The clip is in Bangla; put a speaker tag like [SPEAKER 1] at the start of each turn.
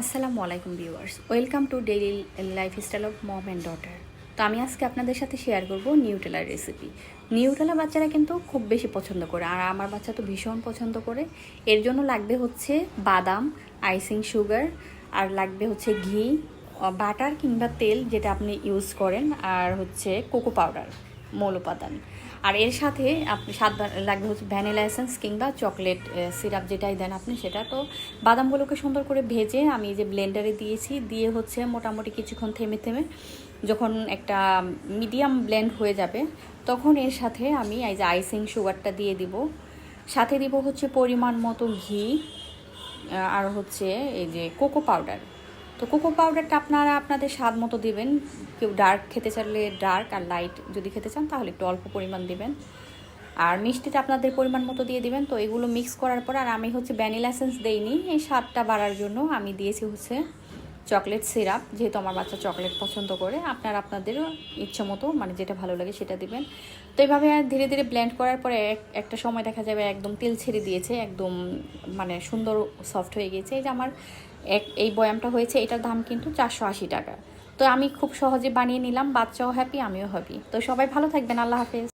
[SPEAKER 1] আসসালামু আলাইকুম viewers. Welcome to daily lifestyle of mom and daughter. তো আমি আজকে আপনাদের সাথে শেয়ার করব নিউটেলার রেসিপি। নিউটেলা বাচ্চারা কিন্তু খুব বেশি পছন্দ করে, আর আমার বাচ্চা তো ভীষণ পছন্দ করে। এর জন্য লাগবে হচ্ছে বাদাম, আইসিং সুগার, আর লাগবে হচ্ছে ঘি বাটার কিংবা তেল যেটা আপনি ইউজ করেন, আর হচ্ছে কোকো পাউডার। মৌল উপাদান। আর এর সাথে আপনি স্বাদ লাগবে হচ্ছে ভ্যানিলা এসেন্স কিংবা চকলেট সিরাপ যেটাই দেন আপনি, সেটা তো বাদামগুলোকে সুন্দর করে ভেজে আমি যে ব্লেন্ডারে দিয়েছি, দিয়ে হচ্ছে মোটামুটি কিছুক্ষণ থেমে থেমে যখন একটা মিডিয়াম ব্লেন্ড হয়ে যাবে, তখন এর সাথে আমি এই যে আইসিং সুগারটা দিয়ে দিব। সাথে দিব হচ্ছে পরিমাণ মতো ঘি আর হচ্ছে এই যে কোকো পাউডার তো কোকো পাউডারটা আপনারা আপনাদের স্বাদ মতো দেবেন। কেউ ডার্ক খেতে চাইলে ডার্ক আর লাইট যদি খেতে চান, তাহলে একটু অল্প পরিমাণ দেবেন। আর মিষ্টিটা আপনাদের পরিমাণ মতো দিয়ে দিবেন। তো এগুলো মিক্স করার পর, আর আমি হচ্ছে ভ্যানিলা এসেন্স দেইনি, এই স্বাদটা বাড়ার জন্য আমি দিয়েছি হচ্ছে চকলেট সিরাপ, যেহেতু আমার বাচ্চা চকলেট পছন্দ করে, আপনার আপনাদেরও ইচ্ছে মতো মানে যেটা ভালো লাগে সেটা দিবেন। তো এইভাবে ধীরে ধীরে ব্লেন্ড করার পরে এক- একটা সময় দেখা যাবে একদম তেল ছেড়ে দিয়েছে, একদম মানে সুন্দর সফট হয়ে গিয়েছে। এই যে আমার এক, এই বয়ামটা হয়েছে, এটার দাম কিন্তু চারশো আশি টাকা। তো আমি খুব সহজে বানিয়ে নিলাম, বাচ্চাও হ্যাপি আমিও হ্যাপি তো সবাই ভালো থাকবেন, আল্লাহ হাফেজ।